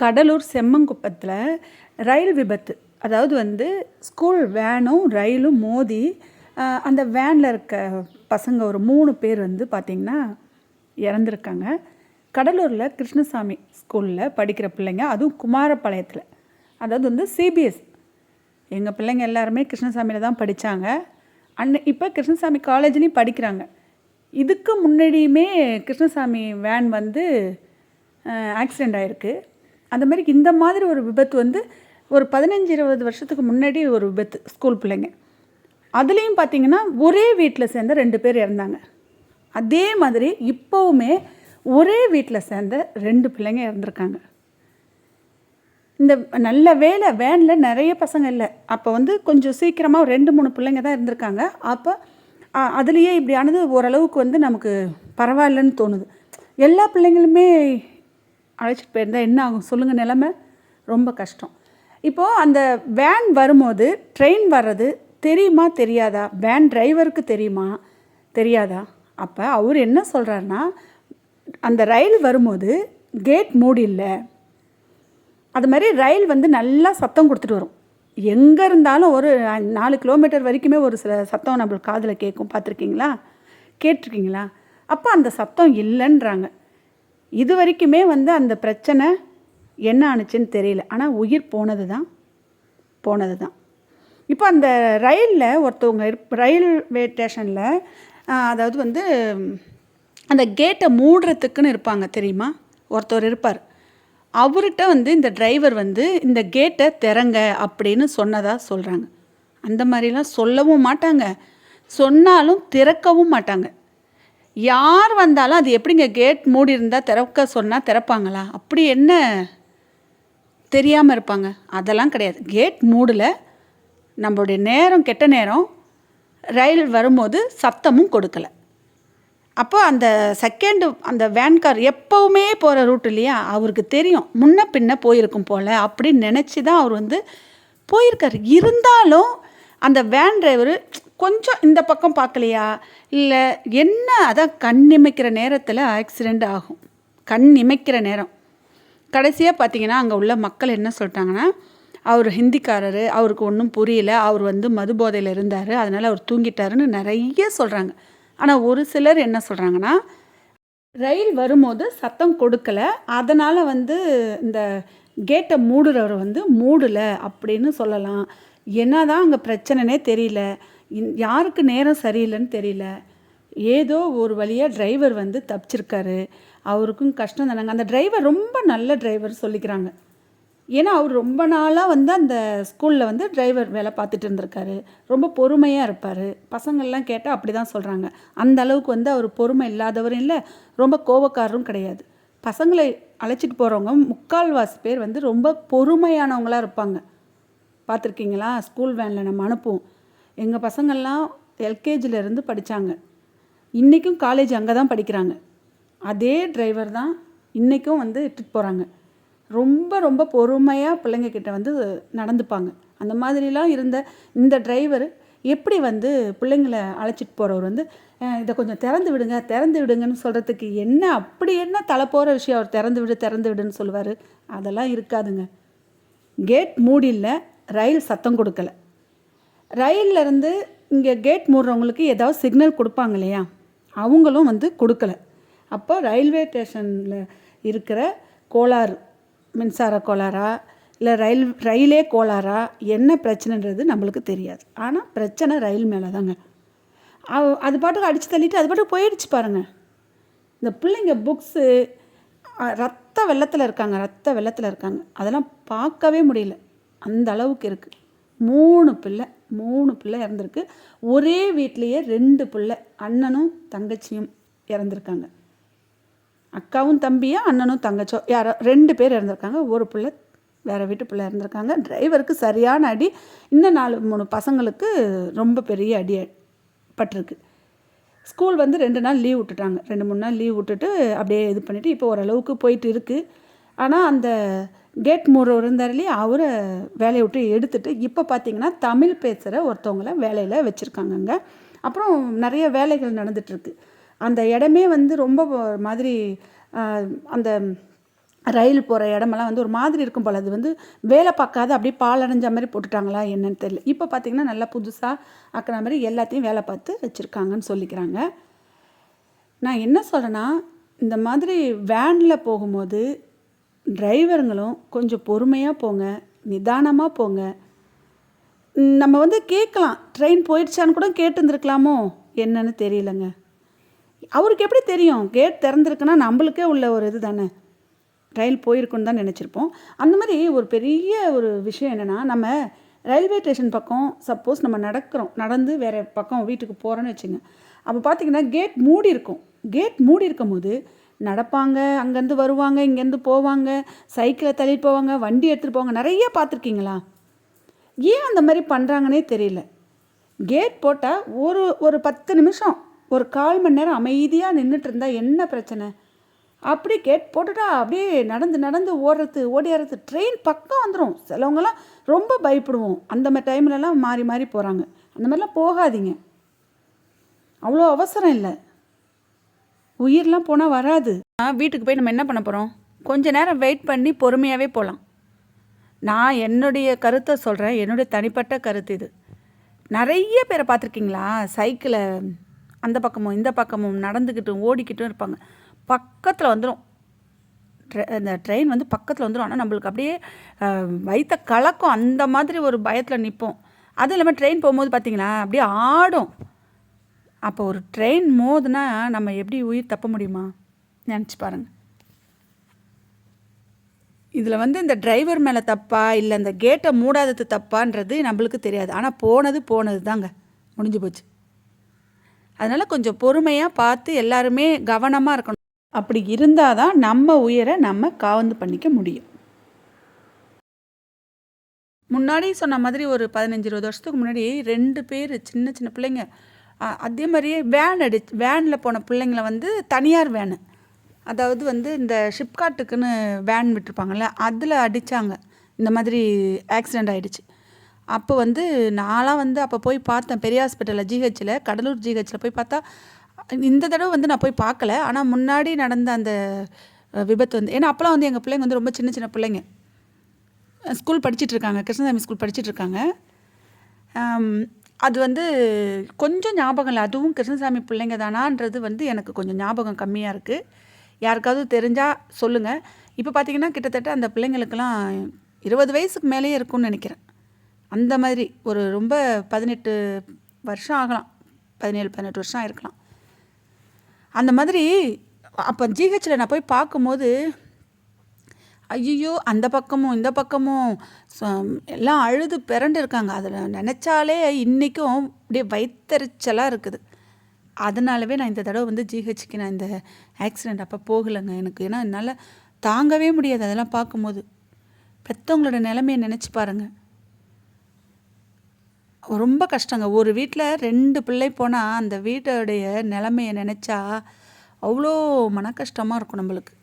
கடலூர் செம்மங்குப்பத்தில் ரயில் விபத்து. அதாவது வந்து ஸ்கூல் வேனும் ரயிலும் மோதி அந்த வேனில் இருக்க பசங்க ஒரு மூணு பேர் வந்து பார்த்திங்கன்னா இறந்துருக்காங்க. கடலூரில் கிருஷ்ணசாமி ஸ்கூலில் படிக்கிற பிள்ளைங்க அதுவும் குமாரபாளையத்தில் அதாவது வந்து சிபிஎஸ் எங்கள் பிள்ளைங்க எல்லாருமே கிருஷ்ணசாமியில் தான் படித்தாங்க அன்ன இப்போ கிருஷ்ணசாமி காலேஜ்லேயும் படிக்கிறாங்க. இதுக்கு முன்னாடியுமே கிருஷ்ணசாமி வேன் வந்து ஆக்சிடெண்ட் ஆகிருக்கு அந்த மாதிரி இந்த மாதிரி ஒரு விபத்து வந்து ஒரு பதினஞ்சு இருபது வருஷத்துக்கு முன்னாடி ஒரு விபத்து ஸ்கூல் பிள்ளைங்க. அதுலேயும் பார்த்தீங்கன்னா ஒரே வீட்டில் சேர்ந்த ரெண்டு பேர் இறந்தாங்க. அதே மாதிரி இப்போவுமே ஒரே வீட்டில் சேர்ந்த ரெண்டு பிள்ளைங்க இறந்துருக்காங்க. இந்த நல்ல வேலை வேனில் நிறைய பசங்க இல்லை. அப்போ வந்து கொஞ்சம் சீக்கிரமாக ஒரு ரெண்டு மூணு பிள்ளைங்க தான் இருந்திருக்காங்க அப்போ அதுலேயே இப்படியானது ஓரளவுக்கு வந்து நமக்கு பரவாயில்லன்னு தோணுது. எல்லா பிள்ளைங்களுமே அழைச்சிட்டு போயிருந்தா என்ன ஆகும்? சொல்லுங்கள் நிலமை ரொம்ப கஷ்டம். இப்போது அந்த வேன் வரும்போது ட்ரெயின் வர்றது தெரியுமா தெரியாதா? வேன் டிரைவருக்கு தெரியுமா? தெரியாதா? அப்போ அவர் என்ன சொல்கிறாருன்னா அந்த ரயில் வரும்போது கேட் மூடி இல்லை. அது மாதிரி ரயில் வந்து நல்லா சத்தம் கொடுத்துட்டு வரும். எங்கே இருந்தாலும் ஒரு நாலு கிலோமீட்டர் வரைக்குமே ஒரு சில சத்தம் நம்மளுக்கு காதில் கேட்கும். பார்த்துருக்கீங்களா? கேட்டிருக்கீங்களா? அப்போ அந்த சத்தம் இல்லைன்றாங்க. இது வரைக்குமே வந்து அந்த பிரச்சனை என்ன ஆணுச்சுன்னு தெரியல. ஆனால் உயிர் போனது தான் போனது தான் இப்போ அந்த ரயிலில் ஒருத்தவங்க இருப் ரயில்வே ஸ்டேஷனில் அதாவது வந்து அந்த கேட்டை மூடுறதுக்குன்னு இருப்பாங்க தெரியுமா? ஒருத்தர் இருப்பார். அவர்கிட்ட வந்து இந்த டிரைவர் வந்து இந்த கேட்டை திறங்க அப்படின்னு சொன்னதாக சொல்கிறாங்க அந்த மாதிரிலாம் சொல்லவும் மாட்டாங்க. சொன்னாலும் திறக்கவும் மாட்டாங்க. யார் வந்தாலும் அது எப்படிங்க கேட் மூடி இருந்தால் திறக்க சொன்னால் திறப்பாங்களா? அப்படி என்ன தெரியாமல் இருப்பாங்க. அதெல்லாம் கிடையாது. கேட் மூடல. நம்மளுடைய நேரம் கெட்ட நேரம் ரயில் வரும்போது சத்தமும் கொடுக்கல. அப்போ அந்த செகண்டு அந்த வேன்கார் எப்போவுமே போகிற ரூட் இல்லையா? அவருக்கு தெரியும். முன்ன பின்ன போயிருக்கும் போல். அப்படின்னு நினச்சி தான் அவர் வந்து போயிருக்கார். இருந்தாலும் அந்த வேன் டிரைவரு கொஞ்சம் இந்த பக்கம் பார்க்கலையா? இல்லை என்ன அதான் கண் இமைக்கிற நேரத்தில் ஆக்சிடெண்ட் ஆகும்? கண் இமைக்கிற நேரம். கடைசியாக பார்த்தீங்கன்னா அங்கே உள்ள மக்கள் என்ன சொல்லிட்டாங்கன்னா அவர் ஹிந்திக்காரர் அவருக்கு ஒன்றும் புரியல அவர் வந்து மது போதையில் இருந்தார் அதனால் அவர் தூங்கிட்டாருன்னு நிறைய சொல்கிறாங்க ஆனால் ஒரு சிலர் என்ன சொல்கிறாங்கன்னா ரயில் வரும்போது சத்தம் கொடுக்கல அதனால் வந்து இந்த கேட்டை மூடுறவர் வந்து மூடலை அப்படின்னு சொல்லலாம். என்னதான் அங்கே பிரச்சனைனே தெரியல. யாருக்கு நேரம் சரியில்லைன்னு தெரியல. ஏதோ ஒரு வழியாக டிரைவர் வந்து தப்பிச்சிருக்காரு. அவருக்கும் கஷ்டம் தானங்க அந்த டிரைவர் ரொம்ப நல்ல டிரைவர் சொல்லிக்கிறாங்க. ஏன்னா அவர் ரொம்ப நாளாக வந்து அந்த ஸ்கூலில் வந்து டிரைவர் வேலை பார்த்துட்டு இருந்திருக்காரு. ரொம்ப பொறுமையாக இருப்பார். பசங்கள்லாம் கேட்டால் அப்படி தான் சொல்கிறாங்க அந்த அளவுக்கு வந்து அவர் பொறுமை இல்லாதவரும் இல்லை. ரொம்ப கோபக்காரரும் கிடையாது. பசங்களை அழைச்சிட்டு போகிறவங்க முக்கால்வாசி பேர் வந்து ரொம்ப பொறுமையானவங்களாக இருப்பாங்க. பார்த்துருக்கீங்களா? ஸ்கூல் வேனில் நம்ம அனுப்புவோம். எங்கள் பசங்கள்லாம் எல்கேஜிலேருந்து படித்தாங்க இன்றைக்கும் காலேஜ் அங்கே தான் படிக்கிறாங்க. அதே டிரைவர் தான் இன்றைக்கும் வந்து இட்டுட்டு போகிறாங்க ரொம்ப ரொம்ப பொறுமையாக பிள்ளைங்க கிட்ட வந்து நடந்துப்பாங்க. அந்த மாதிரிலாம் இருந்த இந்த டிரைவர் எப்படி வந்து பிள்ளைங்களை அழைச்சிட்டு போகிறவர் வந்து இதை கொஞ்சம் திறந்து விடுங்க திறந்து விடுங்கன்னு சொல்கிறதுக்கு என்ன அப்படி என்ன தலை போகிற விஷயம்? அவர் திறந்து விடு திறந்து விடுன்னு சொல்லுவார். அதெல்லாம் இருக்காதுங்க. கேட் மூடியில் ரயில் சத்தம் கொடுக்கல. ரயிலிருந்து இருந்து இங்கே கேட் மூடுறவங்களுக்கு ஏதாவது சிக்னல் கொடுப்பாங்க இல்லையா? அவங்களும் வந்து கொடுக்கல. அப்போ ரயில்வே ஸ்டேஷனில் இருக்கிற கோளாறு மின்சார கோளாறா இல்லை ரயில் ரயிலே கோளாறா என்ன பிரச்சனைன்றது நம்மளுக்கு தெரியாது. ஆனால் பிரச்சனை ரயில் மேலே தாங்க அவ- அது பாட்டுக்கு அடித்து தள்ளிட்டு அது பாட்டுக்கு போயிடுச்சு பாருங்கள் இந்த பிள்ளைங்க புக்ஸு ரத்த வெள்ளத்தில் இருக்காங்க ரத்த வெள்ளத்தில் இருக்காங்க. அதெல்லாம் பார்க்கவே முடியல. அந்த அளவுக்கு இருக்குது மூணு பிள்ளை மூணு பிள்ளை இறந்துருக்கு. ஒரே வீட்லேயே ரெண்டு பிள்ளை அண்ணனும் தங்கச்சியும் இறந்துருக்காங்க. அக்காவும் தம்பியும் அண்ணனும் தங்கச்சோ யாரோ ரெண்டு பேர் இறந்துருக்காங்க. ஒரு பிள்ளை வேறு வீட்டு பிள்ளை இறந்துருக்காங்க. டிரைவருக்கு சரியான அடி இன்னும் நாலு மூணு பசங்களுக்கு ரொம்ப பெரிய அடி பட்டிருக்கு ஸ்கூல் வந்து ரெண்டு நாள் லீவ் விட்டுட்டாங்க. ரெண்டு மூணு நாள் லீவ் விட்டுட்டு அப்படியே இது பண்ணிவிட்டு இப்போ ஓரளவுக்கு போயிட்டு இருக்குது ஆனால் அந்த கேட் மூறவர் இருந்தார் இல்லையா அவரை வேலையை விட்டு எடுத்துட்டு இப்போ பார்த்தீங்கன்னா தமிழ் பேசுகிற ஒருத்தவங்கள வேலையில் வச்சுருக்காங்கங்க. அப்புறம் நிறைய வேலைகள் நடந்துகிட்ருக்கு அந்த இடமே வந்து ரொம்ப மாதிரி அந்த ரயில் போகிற இடமெல்லாம் வந்து ஒரு மாதிரி இருக்கும் போல். அது வந்து வேலை பார்க்காத அப்படியே பாலடைஞ்ச மாதிரி போட்டுட்டாங்களா என்னன்னு தெரியல. இப்போ பார்த்திங்கன்னா நல்லா புதுசாக ஆக்கிற மாதிரி எல்லாத்தையும் வேலை பார்த்து வச்சுருக்காங்கன்னு சொல்லிக்கிறாங்க. நான் என்ன சொல்கிறேன்னா இந்த மாதிரி வேனில் போகும்போது டிரைவருங்களும் கொஞ்சம் பொறுமையாக போங்க நிதானமாக போங்க. நம்ம வந்து கேட்கலாம் ட்ரெயின் போயிடுச்சான்னு கூட கேட்டுருந்துருக்கலாமோ? என்னன்னு தெரியலங்க. அவருக்கு எப்படி தெரியும்? கேட் திறந்துருக்குன்னா நம்மளுக்கே உள்ள ஒரு இது தானே. ரயில் போயிருக்குன்னு தான் நினச்சிருப்போம். அந்த மாதிரி ஒரு பெரிய ஒரு விஷயம் என்னென்னா நம்ம ரயில்வே ஸ்டேஷன் பக்கம் சப்போஸ் நம்ம நடக்கிறோம் நடந்து வேறு பக்கம் வீட்டுக்கு போகிறோன்னு வச்சுங்க. அப்போ பார்த்தீங்கன்னா கேட் மூடி இருக்கும் கேட் மூடி இருக்கும் போது நடப்பாங்க அங்கேருந்து வருவாங்க இங்கேருந்து போவாங்க சைக்கிளை தள்ளிட்டு போவாங்க வண்டி எடுத்துகிட்டு போவாங்க. நிறைய பார்த்துருக்கீங்களா? ஏன் அந்த மாதிரி பண்ணுறாங்கன்னே தெரியல. கேட் போட்டால் ஒரு ஒரு பத்து நிமிஷம் ஒரு கால் மணி நேரம் அமைதியாக நின்றுட்டு இருந்தால் என்ன பிரச்சனை? அப்படி கேட் போட்டுட்டா அப்படியே நடந்து நடந்து ஓடுறது ஓடியாடுறது ட்ரெயின் பக்கம் வந்துடும் சிலவங்கலாம் ரொம்ப பயப்படுவோம். அந்த மாதிரி டைம்லலாம் மாறி மாறி போகிறாங்க அந்த மாதிரிலாம் போகாதீங்க. அவ்வளோ அவசரம் இல்லை. உயிர்லாம் போனால் வராது. வீட்டுக்கு போய் நம்ம என்ன பண்ண போகிறோம் கொஞ்ச நேரம் வெயிட் பண்ணி பொறுமையாகவே போகலாம் நான் என்னுடைய கருத்தை சொல்கிறேன் என்னுடைய தனிப்பட்ட கருத்து இது. நிறைய பேரை பார்த்துருக்கீங்களா? சைக்கிளை அந்த பக்கமும் இந்த பக்கமும் நடந்துக்கிட்டும் ஓடிக்கிட்டும் இருப்பாங்க. பக்கத்தில் வந்துடும் இந்த ட்ரெயின் வந்து பக்கத்தில் வந்துடும் ஆனால் நம்மளுக்கு அப்படியே வைத்த கலக்கும் அந்த மாதிரி ஒரு பயத்தில் நிற்போம் அதுவும் இல்லாமல் ட்ரெயின் போகும்போது பார்த்தீங்களா அப்படியே ஆடும். அப்போ ஒரு ட்ரெயின் மோதுனா நம்ம எப்படி உயிர் தப்ப முடியுமா? நினச்சி பாருங்கள் இதில் வந்து இந்த டிரைவர் மேலே தப்பா இல்லை இந்த கேட்டை மூடாதது தப்பான்றது நம்மளுக்கு தெரியாது. ஆனால் போனது போனது தாங்க முடிஞ்சு போச்சு. அதனால் கொஞ்சம் பொறுமையாக பார்த்து எல்லாருமே கவனமாக இருக்கணும். அப்படி இருந்தால் தான் நம்ம உயிரை நம்ம காவந்து பண்ணிக்க முடியும். முன்னாடி சொன்ன மாதிரி ஒரு பதினஞ்சு இருபது வருஷத்துக்கு முன்னாடி ரெண்டு பேர் சின்ன சின்ன பிள்ளைங்க அதே மாதிரியே வேன் அடி வேனில் போன பிள்ளைங்கள வந்து தனியார் வேனு அதாவது வந்து இந்த ஷிப்காட்டுக்குன்னு வேன் விட்டுருப்பாங்கள்ல அதில் அடித்தாங்க இந்த மாதிரி ஆக்சிடெண்ட் ஆகிடுச்சு அப்போ வந்து நான்லாம் வந்து அப்போ போய் பார்த்தேன் பெரிய ஹாஸ்பிட்டலில் ஜிஹெச்சில் கடலூர் ஜிஹெச்சில் போய் பார்த்தா இந்த தடவை வந்து நான் போய் பார்க்கல. ஆனால் முன்னாடி நடந்த அந்த விபத்து வந்து ஏன்னா அப்போலாம் வந்து எங்கள் பிள்ளைங்க வந்து ரொம்ப சின்ன சின்ன பிள்ளைங்க. ஸ்கூல் படிச்சுட்டு இருக்காங்க கிருஷ்ணசாமி ஸ்கூல் படிச்சுட்டு இருக்காங்க. அது வந்து கொஞ்சம் ஞாபகம் இல்லை. அதுவும் கிருஷ்ணசாமி பிள்ளைங்க தானான்றது வந்து எனக்கு கொஞ்சம் ஞாபகம் கம்மியாக இருக்குது யாருக்காவது தெரிஞ்சால் சொல்லுங்கள் இப்போ பார்த்தீங்கன்னா கிட்டத்தட்ட அந்த பிள்ளைங்களுக்கெல்லாம் இருபது வயசுக்கு மேலேயே இருக்கும்னு நினைக்கிறேன். அந்த மாதிரி ஒரு ரொம்ப பதினெட்டு வருஷம் ஆகலாம். பதினேழு பதினெட்டு வருஷம் இருக்கலாம் அந்த மாதிரி அப்போ ஜிஹெச்சில் நான் போய் பார்க்கும்போது ஐயோ அந்த பக்கமும் இந்த பக்கமும். ச- எல்லாம் அழுது பிறண்டு இருக்காங்க. அதில் நினச்சாலே இன்றைக்கும் அப்படியே வயித்தெரிச்சலாக இருக்குது. அதனாலவே நான் இந்த தடவை வந்து ஜிஹெச்சுக்கு நான் இந்த ஆக்சிடெண்ட் அப்போ போகலைங்க எனக்கு. ஏன்னா என்னால் தாங்கவே முடியாது அதெல்லாம் பார்க்கும்போது. பெற்றவங்களோட நிலைமையை நினச்சி பாருங்கள் ரொம்ப கஷ்டங்க. ஒரு வீட்டில் ரெண்டு பிள்ளை போனால் அந்த வீட்டோடைய நிலமையை நினச்சா அவ்வளோ மன கஷ்டமாக இருக்கும் நம்மளுக்கு.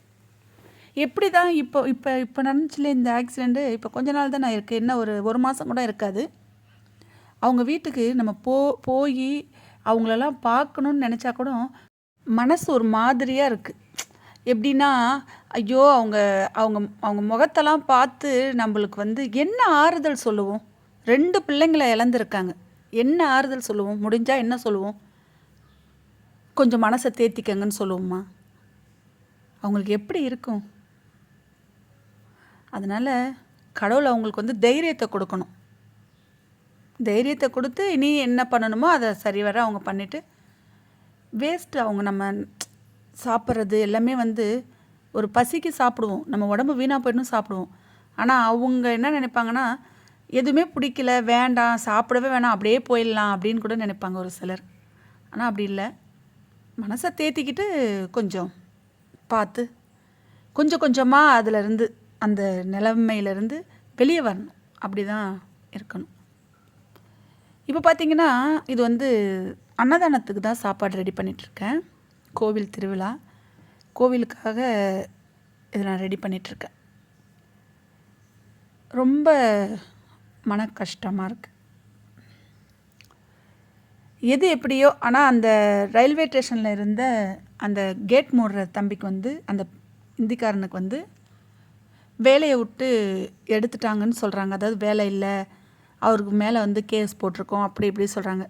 எப்படி தான் இப்போ இப்போ இப்போ நடந்துச்சுல இந்த ஆக்சிடெண்ட்டு இப்போ கொஞ்ச நாள் தான் நான் இருக்குது என்ன ஒரு ஒரு மாதம் கூட இருக்காது. அவங்க வீட்டுக்கு நம்ம போ போய் அவங்களெல்லாம் பார்க்கணுன்னு நினச்சா கூட மனசு ஒரு மாதிரியாக இருக்குது எப்படின்னா ஐயோ அவங்க அவங்க அவங்க முகத்தெல்லாம் பார்த்து நம்மளுக்கு வந்து என்ன ஆறுதல் சொல்லுவோம்? ரெண்டு பிள்ளைங்களை இழந்திருக்காங்க. என்ன ஆறுதல் சொல்லுவோம்? முடிஞ்சால் என்ன சொல்லுவோம்? கொஞ்சம் மனசை தேத்திக்கங்கன்னு சொல்லுவோம்மா. அவங்களுக்கு எப்படி இருக்கும்? அதனால் கடவுள் அவங்களுக்கு வந்து தைரியத்தை கொடுக்கணும். தைரியத்தை கொடுத்து இனி என்ன பண்ணணுமோ அதை சரிவர அவங்க பண்ணிவிட்டு வேஸ்ட்டு அவங்க நம்ம சாப்பிட்றது எல்லாமே வந்து ஒரு பசிக்கு சாப்பிடுவோம். நம்ம உடம்பு வீணாக போயிடணும் சாப்பிடுவோம். ஆனால் அவங்க என்ன நினைப்பாங்கன்னா எதுவுமே பிடிக்கல வேண்டாம் சாப்பிடவே வேணாம் அப்படியே போயிடலாம் அப்படின்னு கூட நினைப்பாங்க ஒரு சிலர். ஆனால் அப்படி இல்லை. மனசை தேத்திக்கிட்டு கொஞ்சம் பார்த்து கொஞ்சம் கொஞ்சமாக அதிலிருந்து அந்த நிலைமையிலேருந்து வெளியே வரணும். அப்படி தான் இருக்கணும். இப்போ பார்த்தீங்கன்னா இது வந்து அன்னதானத்துக்கு தான் சாப்பாடு ரெடி பண்ணிகிட்ருக்கேன் கோவில் திருவிழா. கோவிலுக்காக இதை நான் ரெடி பண்ணிகிட்ருக்கேன் ரொம்ப மன கஷ்டமாக இருக்குது எது எப்படியோ ஆனால் அந்த ரயில்வே ஸ்டேஷனில் இருந்த அந்த கேட் மூடுற தம்பிக்கு வந்து அந்த இந்திக்காரனுக்கு வந்து வேலையை விட்டு எடுத்துட்டாங்கன்னு சொல்கிறாங்க அதாவது வேலை இல்லை. அவருக்கு மேலே வந்து கேஸ் போட்டிருக்கோம். அப்படி இப்படி சொல்கிறாங்க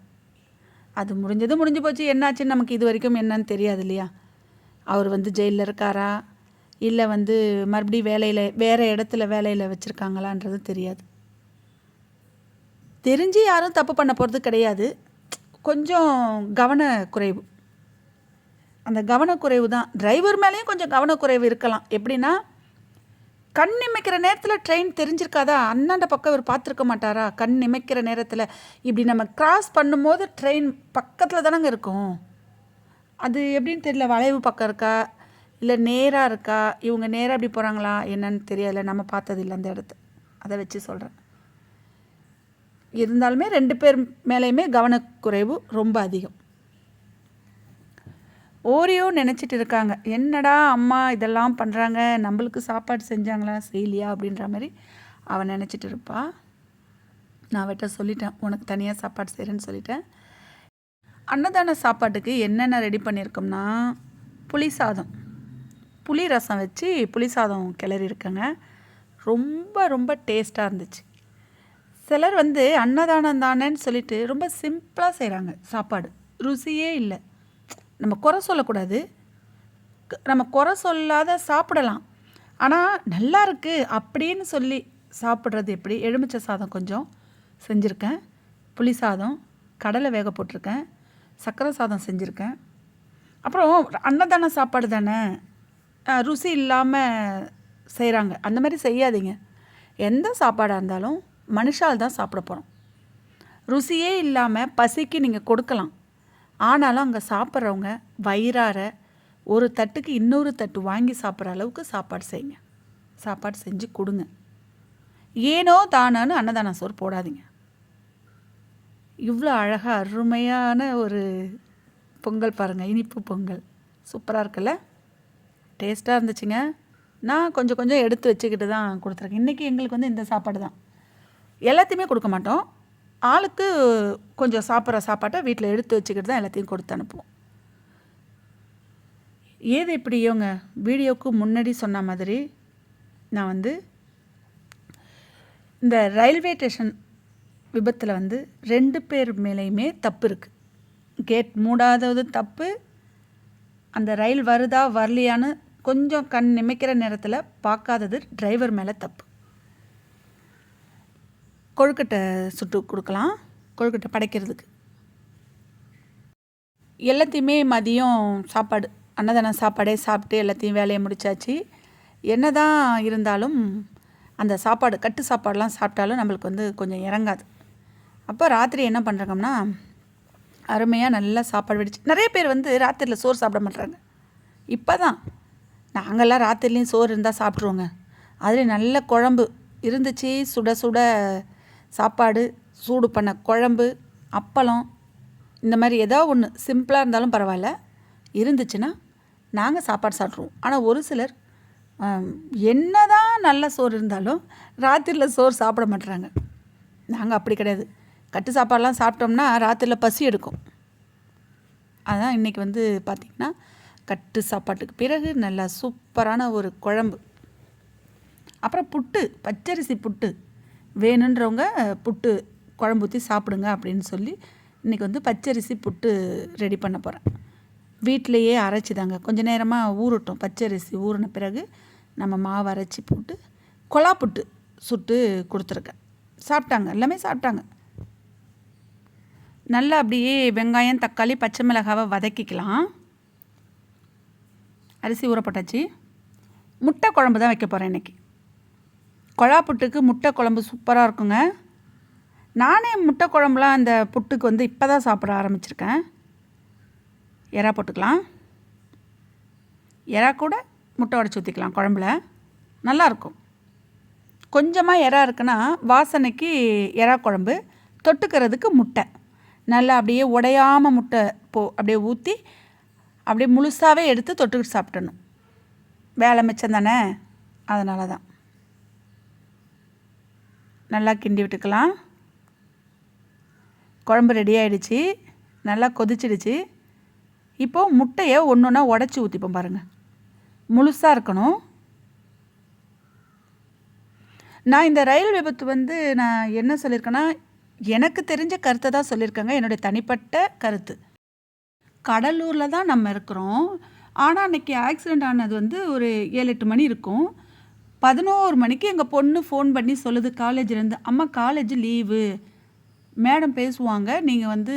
அது முடிஞ்சது முடிஞ்சு போச்சு. என்னாச்சுன்னு நமக்கு இது வரைக்கும் என்னன்னு தெரியாது இல்லையா? அவர் வந்து ஜெயிலில் இருக்காரா? இல்லை வந்து மறுபடியும் வேலையில் வேறு இடத்துல வேலையில் வச்சுருக்காங்களான்றது தெரியாது. தெரிஞ்சு யாரும் தப்பு பண்ண போகிறது கிடையாது. கொஞ்சம் கவனக்குறைவு. அந்த கவனக்குறைவு தான். டிரைவர் மேலேயும் கொஞ்சம் கவனக்குறைவு இருக்கலாம். எப்படின்னா கண் இமைக்கிற நேரத்தில் ட்ரெயின் தெரிஞ்சிருக்காதா? அண்ணாண்ட பக்கம் இவர் பார்த்துருக்க மாட்டாரா? கண் இமைக்கிற நேரத்தில் இப்படி நம்ம கிராஸ் பண்ணும்போது ட்ரெயின் பக்கத்தில் தானங்க இருக்கும். அது எப்படின்னு தெரியல வளைவு பக்கம் இருக்கா? இல்லை நேராக இருக்கா? இவங்க நேராக அப்படி போகிறாங்களா என்னன்னு தெரியல நம்ம பார்த்ததில்ல அந்த இடத்த. அதை வச்சு சொல்கிறேன் இருந்தாலுமே ரெண்டு பேர் மேலேயுமே கவனக்குறைவு ரொம்ப அதிகம். ஓரியோ நினச்சிட்டு இருக்காங்க. என்னடா அம்மா இதெல்லாம் பண்ணுறாங்க நம்மளுக்கு சாப்பாடு செஞ்சாங்களா? செய்யலையா? அப்படின்ற மாதிரி அவன் நினச்சிட்டு இருப்பா. நான் அவட்ட சொல்லிட்டேன் உனக்கு தனியாக சாப்பாடு செய்கிறேன்னு சொல்லிட்டேன். அன்னதான சாப்பாட்டுக்கு என்னென்ன ரெடி பண்ணியிருக்கோம்னா புளி சாதம். புளி ரசம் வச்சு புளி சாதம் கிளறி இருக்கேங்க. ரொம்ப ரொம்ப டேஸ்ட்டாக இருந்துச்சு. சிலர் வந்து அன்னதானம் தானேன்னு சொல்லிட்டு ரொம்ப சிம்பிளாக செய்கிறாங்க சாப்பாடு. ருசியே இல்லை. நம்ம குறை சொல்லக்கூடாது. நம்ம குறை சொல்லாத சாப்பிடலாம். ஆனால் நல்லா இருக்குது அப்படின்னு சொல்லி சாப்பிட்றது எப்படி? எலுமிச்சை சாதம் கொஞ்சம் செஞ்சுருக்கேன். புளி சாதம் கடலை வேக போட்டிருக்கேன். சர்க்கரை சாதம் செஞ்சுருக்கேன். அப்புறம் அன்னதான சாப்பாடு தானே? ருசி இல்லாமல் செய்கிறாங்க அந்த மாதிரி செய்யாதீங்க. எந்த சாப்பாடாக இருந்தாலும் மனுஷால் தான் சாப்பிட போகிறோம் ருசியே இல்லாமல் பசிக்கு நீங்கள் கொடுக்கலாம். ஆனாலும் அங்கே சாப்பிட்றவங்க வயிறார ஒரு தட்டுக்கு இன்னொரு தட்டு வாங்கி சாப்பிட்ற அளவுக்கு சாப்பாடு செய்யுங்க. சாப்பாடு செஞ்சு கொடுங்க. ஏனோ தானான்னு அன்னதான சோறு போடாதீங்க. இவ்வளோ அழகாக அருமையான ஒரு பொங்கல் பாருங்கள் இனிப்பு பொங்கல். சூப்பராக இருக்குல்ல? டேஸ்ட்டாக இருந்துச்சுங்க. நான் கொஞ்சம் கொஞ்சம் எடுத்து வச்சுக்கிட்டு தான் கொடுத்துருக்கேன். இன்றைக்கி எங்களுக்கு வந்து இந்த சாப்பாடு தான். எல்லாத்தையுமே கொடுக்க மாட்டோம். ஆளுக்கு கொஞ்சம் சாப்பிட்ற சாப்பாட்டை வீட்டில் எடுத்து வச்சுக்கிட்டு தான் எல்லாத்தையும் கொடுத்து அனுப்புவோம். ஏது இப்படியோங்க வீடியோவுக்கு முன்னாடி சொன்ன மாதிரி நான் வந்து இந்த ரயில்வே ஸ்டேஷன் விபத்தில் வந்து ரெண்டு பேர் மேலேயுமே தப்பு இருக்குது கேட் மூடாதது தப்பு. அந்த ரயில் வருதா வரலையான்னு கொஞ்சம் கண் நிமைக்கிற நேரத்தில் பார்க்காதது டிரைவர் மேலே தப்பு. கொழுக்கட்டை சுட்டு கொடுக்கலாம். கொழுக்கட்டை படைக்கிறதுக்கு. எல்லாத்தையுமே மதியம் சாப்பாடு அன்னதானம் சாப்பாடே சாப்பிட்டு எல்லாத்தையும் வேலையை முடிச்சாச்சு. என்ன தான் இருந்தாலும் அந்த சாப்பாடு கட்டு சாப்பாடெலாம் சாப்பிட்டாலும் நம்மளுக்கு வந்து கொஞ்சம் இறங்காது. அப்போ ராத்திரி என்ன பண்ணுறாங்கன்னா அருமையாக நல்லா சாப்பாடு வெடிச்சு நிறைய பேர் வந்து ராத்திரியில் சோறு சாப்பிட மாட்றாங்க. இப்போ தான் நாங்கள்லாம் ராத்திரிலையும் சோறு இருந்தால் சாப்பிட்ருவோங்க அதில் நல்ல குழம்பு இருந்துச்சு சுட சுட சாப்பாடு சூடு பண்ண குழம்பு அப்பளம் இந்த மாதிரி ஏதோ ஒன்று சிம்பிளாக இருந்தாலும் பரவாயில்ல. இருந்துச்சுன்னா நாங்கள் சாப்பாடு சாப்பிட்ருவோம் ஆனால் ஒரு சிலர் என்ன தான் நல்ல சோறு இருந்தாலும் ராத்திரியில் சோறு சாப்பிட மாட்டுறாங்க நாங்கள் அப்படி கிடையாது. கட்டு சாப்பாடெலாம் சாப்பிட்டோம்னா ராத்திரியில் பசி எடுக்கும். அதான் இன்றைக்கி வந்து பார்த்திங்கன்னா கட்டு சாப்பாட்டுக்கு பிறகு நல்லா சூப்பரான ஒரு குழம்பு. அப்புறம் புட்டு பச்சரிசி புட்டு. வேணுன்றவங்க புட்டு குழம்பு ஊற்றி சாப்பிடுங்க அப்படின்னு சொல்லி இன்றைக்கி வந்து பச்சரிசி புட்டு ரெடி பண்ண போகிறேன் வீட்டிலையே அரைச்சி தாங்க கொஞ்ச நேரமாக ஊறட்டும். பச்சரிசி ஊறின பிறகு நம்ம மாவு அரைச்சி போட்டு கொலா புட்டு சுட்டு கொடுத்துருக்கேன். சாப்பிட்டாங்க. எல்லாமே சாப்பிட்டாங்க. நல்லா அப்படியே வெங்காயம் தக்காளி பச்சை மிளகாவை வதக்கிக்கலாம். அரிசி ஊறப்பட்டாச்சு. முட்டை குழம்பு தான் வைக்க போகிறேன் இன்றைக்கி கொழா புட்டுக்கு முட்டை குழம்பு சூப்பராக இருக்குங்க. நானே முட்டை குழம்புலாம் அந்த புட்டுக்கு வந்து இப்போ தான் சாப்பிட ஆரம்பிச்சிருக்கேன். எறா போட்டுக்கலாம். எறா கூட முட்டை உடச்சி ஊற்றிக்கலாம் குழம்புல. நல்லாயிருக்கும் கொஞ்சமாக எறா இருக்குன்னா வாசனைக்கு எறா குழம்பு தொட்டுக்கிறதுக்கு முட்டை. நல்லா அப்படியே உடையாம முட்டை போ அப்படியே ஊற்றி அப்படியே முழுசாகவே எடுத்து தொட்டுக்கிட்டு சாப்பிட்டணும் வேலை மிச்சம் தானே? அதனால தான் நல்லா கிண்டி விட்டுக்கலாம் குழம்பு ரெடி ஆகிடுச்சி நல்லா கொதிச்சிடுச்சு. இப்போது முட்டையை ஒன்று ஒன்றா உடச்சி ஊற்றிப்போம் பாருங்கள் முழுசாக இருக்கணும். நான் இந்த ரயில் விபத்து வந்து நான் என்ன சொல்லியிருக்கேன்னா எனக்கு தெரிஞ்ச கருத்தை தான் சொல்லியிருக்கேங்க. என்னுடைய தனிப்பட்ட கருத்து. கடலூரில் தான் நம்ம இருக்கிறோம். ஆனால் அன்றைக்கி ஆக்சிடெண்ட் ஆனது வந்து ஒரு ஏழு எட்டு மணி இருக்கும். பதினோரு மணிக்கு எங்கள் பொண்ணு ஃபோன் பண்ணி சொல்லுது காலேஜ்லேருந்து அம்மா காலேஜ் லீவு மேடம் பேசுவாங்க நீங்கள் வந்து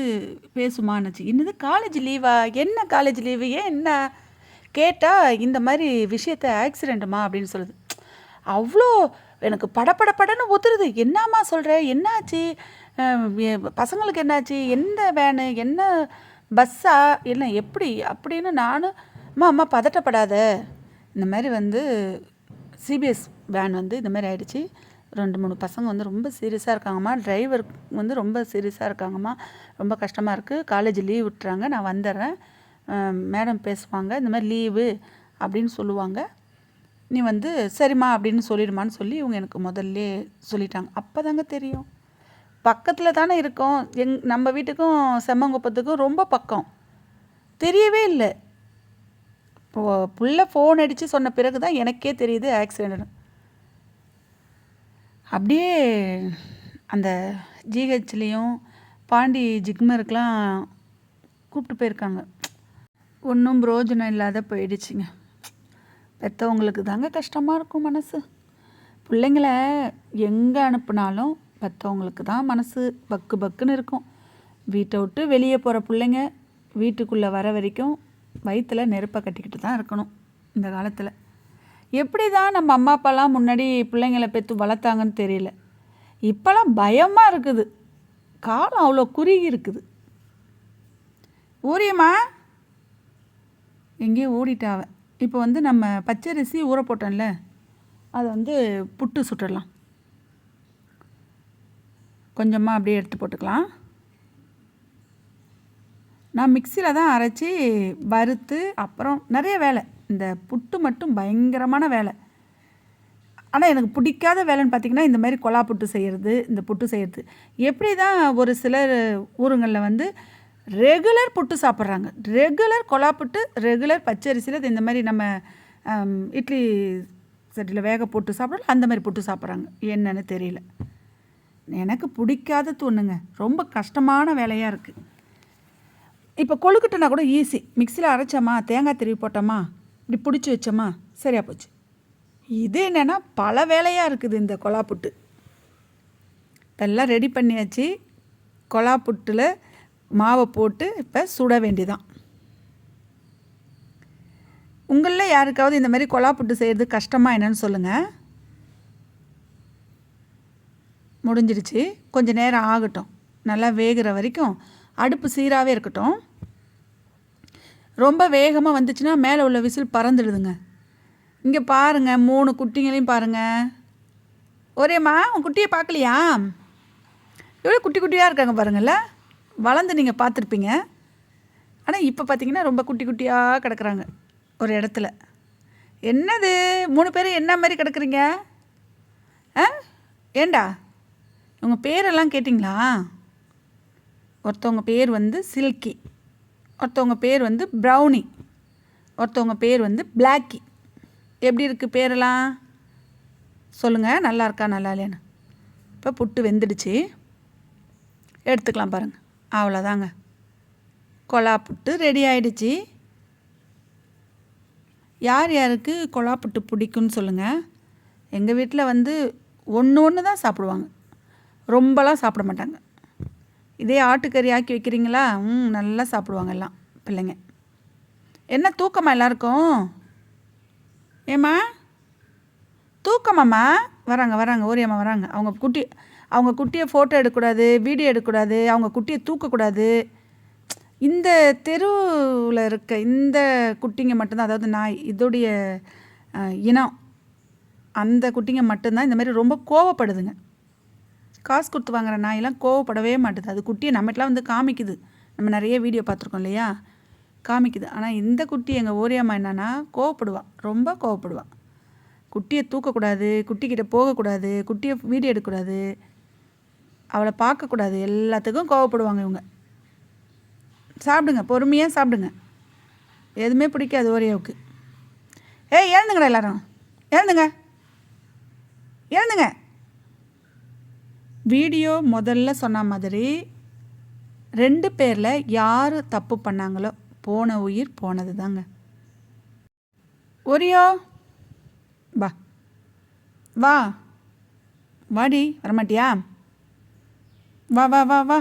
பேசுமான்னுச்சு என்னது காலேஜ் லீவா என்ன காலேஜ் லீவு ஏன் என்ன? கேட்டால் இந்த மாதிரி விஷயத்த ஆக்சிடெண்ட்டுமா அப்படின்னு சொல்லுது. அவ்வளோ எனக்கு படப்பட படன்னு ஒத்துருது. என்னம்மா சொல்கிற என்னாச்சு? பசங்களுக்கு என்னாச்சு? எந்த வேனு? என்ன பஸ்ஸா? என்ன எப்படி? அப்படின்னு நானும் அம்மா அம்மா பதட்டப்படாத. இந்த மாதிரி வந்து சிபிஎஸ் வேன் வந்து இந்த மாதிரி ஆயிடுச்சு. ரெண்டு மூணு பசங்க வந்து ரொம்ப சீரியஸாக இருக்காங்கம்மா. டிரைவர் வந்து ரொம்ப சீரியஸாக இருக்காங்கம்மா. ரொம்ப கஷ்டமாக இருக்குது காலேஜ் லீவ் விட்டுறாங்க. நான் வந்துடுறேன் மேடம் பேசுவாங்க. இந்த மாதிரி லீவு அப்படின்னு சொல்லுவாங்க. நீ வந்து சரிம்மா அப்படின்னு சொல்லிடுமான்னு சொல்லி இவங்க எனக்கு முதல்ல சொல்லிட்டாங்க. அப்போ தாங்க தெரியும். பக்கத்தில் தானே இருக்கோம். எங் நம்ம வீட்டுக்கும் செம்மங்குப்பத்துக்கும் ரொம்ப பக்கம். தெரியவே இல்லை. இப்போ புள்ள ஃபோன் அடித்து சொன்ன பிறகு தான் எனக்கே தெரியுது ஆக்சிடென்ட் அப்படியே அந்த ஜிஹெச்லேயும் பாண்டி ஜிக்மருக்கெலாம் கூப்பிட்டு போயிருக்காங்க. ஒன்றும் பிரோஜனம் இல்லாத போயிடுச்சுங்க. பெற்றவங்களுக்கு தாங்க கஷ்டமாக இருக்கும் மனசு. பிள்ளைங்கள எங்கே அனுப்புனாலும் பெற்றவங்களுக்கு தான் மனசு பக்கு பக்குன்னு இருக்கும். வீட்டை விட்டு வெளியே போகிற பிள்ளைங்க வீட்டுக்குள்ளே வர வரைக்கும் வயிற்றுல நெருப்பை கட்டிக்கிட்டு தான் இருக்கணும் இந்த காலத்தில். எப்படி தான் நம்ம அம்மா அப்பாலாம் முன்னாடி பிள்ளைங்களை பெற்று வளர்த்தாங்கன்னு தெரியல. இப்போலாம் பயமாக இருக்குது. காலம் அவ்வளோ குறுகி இருக்குது. ஊரியம்மா எங்கேயோ ஓடிட்டாவ இப்போ வந்து நம்ம பச்சரிசி ஊற போட்டோம்ல அதை வந்து புட்டு சுட்டுடலாம். கொஞ்சமாக அப்படியே எடுத்து போட்டுக்கலாம். நான் மிக்சியில் தான் அரைச்சி வறுத்து அப்புறம் நிறைய வேலை. இந்த புட்டு மட்டும் பயங்கரமான வேலை. ஆனால் எனக்கு பிடிக்காத வேலைன்னு பார்த்தீங்கன்னா இந்த மாதிரி கொலா புட்டு செய்கிறது இந்த புட்டு செய்கிறது எப்படி தான் ஒரு சிலர் ஊருங்களில் வந்து ரெகுலர் புட்டு சாப்பிட்றாங்க. ரெகுலர் கொலா புட்டு ரெகுலர் பச்சரிசியில் இந்த மாதிரி நம்ம இட்லி சட்டியில் வேக போட்டு சாப்பிடலாம் அந்த மாதிரி புட்டு சாப்பிட்றாங்க. என்னன்னு தெரியல. எனக்கு பிடிக்காதது ஒன்றுங்க ரொம்ப கஷ்டமான வேலையாக இருக்குது இப்போ கொழுக்கட்டைனா கூட ஈஸி மிக்சியில் அரைச்சோமா தேங்காய் திருவி போட்டோமா இப்படி பிடிச்சி வச்சோமா சரியா போச்சு. இது என்னென்னா பல வேலையாக இருக்குது இந்த கொலா புட்டு இப்ப எல்லாம் ரெடி பண்ணியாச்சு. கொலா புட்டில் மாவை போட்டு இப்போ சுட வேண்டியதான் உங்களில் யாருக்காவது இந்த மாதிரி கொலா புட்டு செய்கிறது கஷ்டமா என்னன்னு சொல்லுங்கள் முடிஞ்சிடுச்சு. கொஞ்சம் நேரம் ஆகட்டும். நல்லா வேகிற வரைக்கும் அடுப்பு சீராகவே இருக்கட்டும். ரொம்ப வேகமாக வந்துச்சுன்னா மேலே உள்ள விசில் பறந்துடுதுங்க. இங்கே பாருங்கள் மூணு குட்டிங்களையும் பாருங்கள் ஒரேம்மா உன் குட்டியை பார்க்கலையா எவ்வளோ குட்டி குட்டியாக இருக்காங்க பாருங்கள்ல வளர்ந்து நீங்கள் பார்த்துருப்பீங்க. ஆனால் இப்போ பார்த்தீங்கன்னா ரொம்ப குட்டி குட்டியாக கிடக்குறாங்க ஒரு இடத்துல. என்னது? மூணு பேரும் என்ன மாதிரி கிடக்குறீங்க? ஆ? ஏண்டா? உங்கள் பேரெல்லாம் கேட்டிங்களா? ஒருத்தவங்க பேர் வந்து சில்கி. ஒருத்தவங்க பேர் வந்து ப்ரௌனி ஒருத்தவங்க பேர் வந்து பிளாக்கி எப்படி இருக்குது பேரெல்லாம்? சொல்லுங்கள் நல்லா இருக்கா நல்லா இல்லையான்னு. இப்போ புட்டு வெந்துடுச்சு. எடுத்துக்கலாம் பாருங்கள் அவ்வளோதாங்க கொலா புட்டு ரெடி ஆகிடுச்சு யார் யாருக்கு கொலா புட்டு பிடிக்கும்னு சொல்லுங்கள் எங்கள் வீட்டில் வந்து ஒன்று ஒன்று தான் சாப்பிடுவாங்க. ரொம்பலாம் சாப்பிட மாட்டாங்க. இதே ஆட்டுக்கறி ஆக்கி வைக்கிறீங்களா? ம் நல்லா சாப்பிடுவாங்க எல்லாம் பிள்ளைங்க. என்ன தூக்கமா எல்லாருக்கும்? ஏம்மா? தூக்கமாம்மா? வராங்க வராங்க ஓரியம்மா வராங்க. அவங்க குட்டி அவங்க குட்டியை ஃபோட்டோ எடுக்கக்கூடாது வீடியோ எடுக்கக்கூடாது அவங்க குட்டியை தூக்கக்கூடாது. இந்த தெருவில் இருக்க இந்த குட்டிங்க மட்டும்தான் அதாவது நாய் இதோடைய இனம் அந்த குட்டிங்க மட்டும்தான் இந்த மாதிரி ரொம்ப கோவப்படுதுங்க. காசு கொடுத்து வாங்குற நாயெல்லாம் கோவப்படவே மாட்டுது. அது குட்டியை நம்மகிட்டலாம் வந்து காமிக்குது. நம்ம நிறைய வீடியோ பார்த்துருக்கோம் இல்லையா? காமிக்குது. ஆனால் இந்த குட்டி எங்கள் ஓரியம்மா என்னன்னா கோவப்படுவாள் ரொம்ப கோவப்படுவாள் குட்டியை தூக்கக்கூடாது குட்டிக்கிட்ட போகக்கூடாது குட்டியை வீடியோ எடுக்கக்கூடாது. அவளை பார்க்கக்கூடாது. எல்லாத்துக்கும் கோவப்படுவாங்க இவங்க. சாப்பிடுங்க. பொறுமையாக சாப்பிடுங்க. எதுவுமே பிடிக்காது ஓரியாவுக்கு. ஏய் எழுந்துங்கடா எல்லாரும். எழுந்துங்க. எழுந்துங்க. வீடியோ முதல்ல சொன்ன மாதிரி ரெண்டு பேரில் யார் தப்பு பண்ணாங்களோ போன உயிர் போனது தாங்க ஒரியோ வா. வா. வாடி வரமாட்டியா? வா வா வா வா.